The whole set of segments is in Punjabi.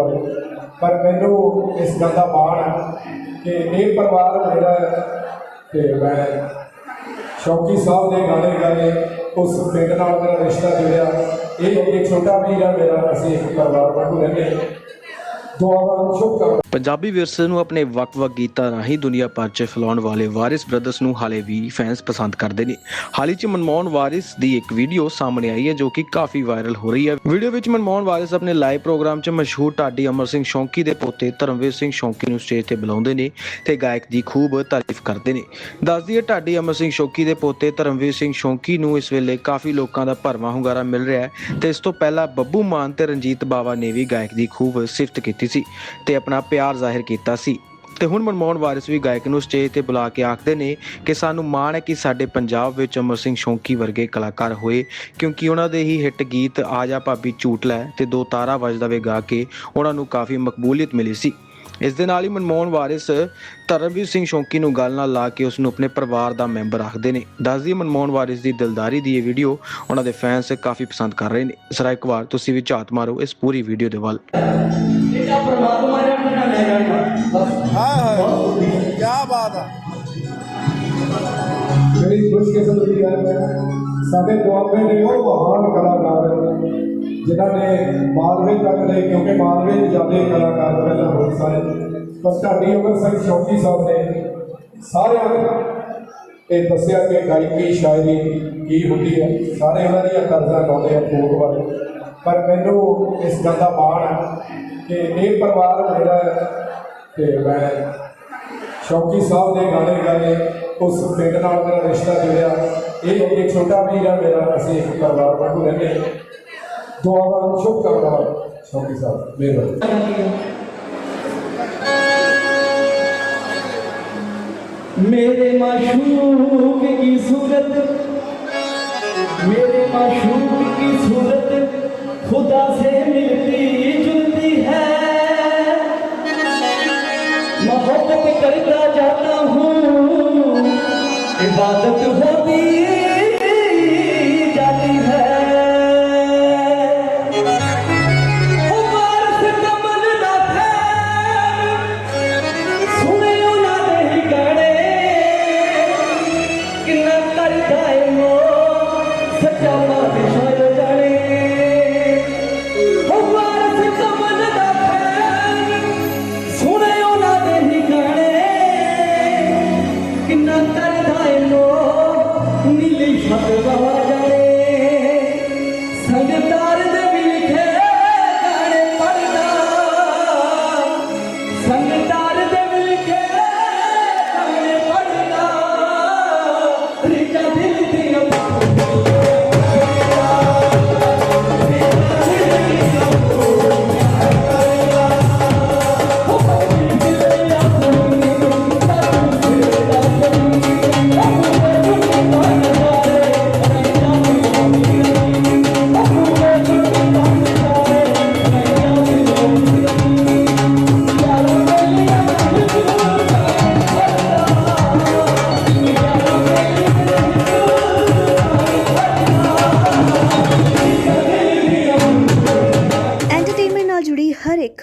ਵਾਲੇ। ਪਰ ਮੈਨੂੰ ਇਸ ਗੱਲ ਦਾ ਮਾਣ ਹੈ ਕਿ ਇਹ ਪਰਿਵਾਰ ਮੇਰਾ ਹੈ ਤੇ ਮੈਂ ਸ਼ੌਕੀ ਸਾਹਿਬ ਦੇ ਗਾਣੇ ਗਾਏ, ਉਸ ਪਿੰਡ ਨਾਲ ਮੇਰਾ ਰਿਸ਼ਤਾ ਜੁੜਿਆ। ਇਹ ਇੱਕ ਛੋਟਾ ਵੀਰ ਹੈ, ਮੇਰਾ ਅਸੀਂ ਇੱਕ ਪਰਿਵਾਰ ਵਾਂਗੂ ਰਹਿੰਦੇ ਪੰਜਾਬੀ ਵਿਰਸੇ ਨੂੰ ਆਪਣੇ ਵੱਖ-ਵੱਖ ਗੀਤਾਂ ਰਾਹੀਂ ਦੁਨੀਆ ਭਰ 'ਚ ਫੈਲਾਉਣ ਵਾਲੇ ਵਾਰਿਸ ਬ੍ਰਦਰਸ ਨੂੰ ਹਾਲੇ ਵੀ ਫੈਨਸ ਪਸੰਦ ਕਰਦੇ ਨੇ। ਹਾਲ ਹੀ 'ਚ ਮਨਮੋਹਨ ਵਾਰਿਸ ਦੀ ਇੱਕ ਵੀਡੀਓ ਸਾਹਮਣੇ ਆਈ ਹੈ ਜੋ ਕਿ ਕਾਫੀ ਵਾਇਰਲ ਹੋ ਰਹੀ ਹੈ। ਵੀਡੀਓ ਵਿੱਚ ਮਨਮੋਹਨ ਵਾਰਿਸ ਆਪਣੇ ਲਾਈਵ ਪ੍ਰੋਗਰਾਮ 'ਚ ਮਸ਼ਹੂਰ ਢਾਡੀ ਅਮਰ ਸਿੰਘ ਸ਼ੌਂਕੀ ਦੇ ਪੋਤੇ ਧਰਮਵੀਰ ਸਿੰਘ ਸ਼ੌਂਕੀ ਨੂੰ ਸਟੇਜ ਤੇ ਬੁਲਾਉਂਦੇ ਨੇ ਤੇ ਗਾਇਕ ਦੀ ਖੂਬ ਤਾਰੀਫ ਕਰਦੇ ਨੇ। ਦੱਸਦੀ ਹੈ ਢਾਡੀ ਅਮਰ ਸਿੰਘ ਸ਼ੌਂਕੀ ਦੇ ਪੋਤੇ ਧਰਮਵੀਰ ਸਿੰਘ ਸ਼ੌਂਕੀ ਨੂੰ ਇਸ ਵੇਲੇ ਕਾਫੀ ਲੋਕਾਂ ਦਾ ਭਰਵਾਂ ਹੁੰਗਾਰਾ ਮਿਲ ਰਿਹਾ ਹੈ ਤੇ ਇਸ ਤੋਂ ਪਹਿਲਾਂ ਬੱਬੂ ਮਾਨ ਤੇ ਰਣਜੀਤ ਬਾਵਾ ਨੇ ਵੀ ਗਾਇਕ ਦੀ ਖੂਬ ਸਿਫਤ ਕੀਤੀ ਸੀ ਤੇ ਆਪਣਾ ਪਿਆਰ ਜ਼ਾਹਿਰ ਕੀਤਾ ਸੀ। ਤੇ ਹੁਣ ਮਨਮੋਹਨ ਵਾਰਿਸ ਵੀ ਗਾਇਕ ਨੂੰ ਸਟੇਜ ਤੇ ਬੁਲਾ ਕੇ ਆਖਦੇ ਨੇ ਕਿ ਸਾਨੂੰ ਮਾਣ ਹੈ ਕਿ ਸਾਡੇ ਪੰਜਾਬ ਵਿੱਚ ਅਮਰ ਸਿੰਘ ਸ਼ੌਂਕੀ ਵਰਗੇ ਕਲਾਕਾਰ ਹੋਏ, ਕਿਉਂਕਿ ਉਹਨਾਂ ਦੇ ਹੀ ਹਿੱਟ ਗੀਤ ਆ ਜਾ ਭਾਬੀ ਝੂਟ ਲੈ ਤੇ ਦੋ ਤਾਰਾ ਵੱਜਦਾ ਵੇ ਗਾ ਕੇ ਉਹਨਾਂ ਨੂੰ ਕਾਫੀ ਮਕਬੂਲੀਅਤ ਮਿਲੀ ਸੀ। ਇਸ ਦੇ ਨਾਲ ਹੀ ਮਨਮੋਹਨ ਵਾਰਿਸ ਧਰਮਵੀਰ ਸਿੰਘ ਸ਼ੌਂਕੀ ਨੂੰ ਗੱਲ ਨਾਲ ਲਾ ਕੇ ਉਸ ਨੂੰ ਆਪਣੇ ਪਰਿਵਾਰ ਦਾ ਮੈਂਬਰ ਆਖਦੇ ਨੇ। ਦੱਸਦੀ ਮਨਮੋਹਨ ਵਾਰਿਸ ਦੀ ਦਿਲਦਾਰੀ ਦੀ ਇਹ ਵੀਡੀਓ ਉਹਨਾਂ ਦੇ ਫੈਨਸ ਕਾਫੀ ਪਸੰਦ ਕਰ ਰਹੇ ਨੇ। ਸਰਾ ਇੱਕ ਵਾਰ ਤੁਸੀਂ ਵੀ ਝਾਤ ਮਾਰੋ ਇਸ ਪੂਰੀ ਵੀਡੀਓ ਦੇ ਵੱਲ। ਇਹਦਾ ਪਰਮਾਤਮਾ ਨੇ ਆਪਣਾ ਲੈ ਜਾਣਾ ਬਸ ਹਾਏ ਹਾਏ ਕੀ ਬਾਤ ਆ। ਮੇਰੀ ਖੁਸ਼ਕਿਸਮਤ ਦੀ ਗੱਲ ਹੈ ਸਾਡੇ ਦੁਆਬੇ ਦੇ ਉਹ ਮਹਾਨ ਕਲਾਕਾਰ ਜਿਨ੍ਹਾਂ ਨੇ ਮਾਲਵੇ ਤੱਕ ਦੇ ਕਿਉਂਕਿ ਮਾਲਵੇ ਦੇ ਜ਼ਿਆਦਾ ਕਲਾਕਾਰ ਪਹਿਲਾਂ ਹੋਏ ਸਾਰੇ। ਪਰ ਢਾਡੀ ਅਮਰ ਸਿੰਘ ਸ਼ੌਕੀ ਸਾਹਿਬ ਨੇ ਸਾਰਿਆਂ ਨੂੰ ਇਹ ਦੱਸਿਆ ਕਿ ਗਾਇਕੀ, ਸ਼ਾਇਰੀ ਕੀ ਹੁੰਦੀ ਹੈ। ਸਾਰੇ ਉਹਨਾਂ ਦੀਆਂ ਤਰਜ਼ਾਂ ਗਾਉਂਦੇ ਆ ਫੋਕ ਵਾਲੇ। ਪਰ ਮੈਨੂੰ ਇਸ ਗੱਲ ਦਾ ਮਾਣ ਹੈ ਕਿ ਇਹ ਪਰਿਵਾਰ ਮੇਰਾ ਹੈ ਤੇ ਮੈਂ ਸ਼ੌਕੀ ਸਾਹਿਬ ਦੇ ਗਾਣੇ ਗਾਏ, ਉਸ ਪਿੰਡ ਨਾਲ ਮੇਰਾ ਰਿਸ਼ਤਾ ਜੁੜਿਆ। ਇਹ ਇੱਕ ਛੋਟਾ ਵੀਰ ਹੈ, ਮੇਰਾ ਅਸੀਂ ਇੱਕ ਪਰਿਵਾਰ ਵਾਂਗੂ ਰਹਿੰਦੇ तो आम्हाला शुभकामना स्वामी साहेब मेहरबानी मेरे माशूक की सूरत मेरे माशूक की सूरत खुदा से मिलती जुलती है मोहब्बत करता जाता हूँ इबादत हो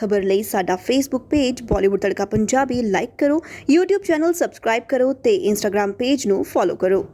ਖਬਰ ਲਈ ਸਾਡਾ Facebook page Bollywood Tadka Punjabi like ਕਰੋ, YouTube ਚੈਨਲ ਸਬਸਕ੍ਰਾਈਬ ਕਰੋ ਤੇ Instagram ਪੇਜ ਨੂੰ ਫੋਲੋ ਕਰੋ।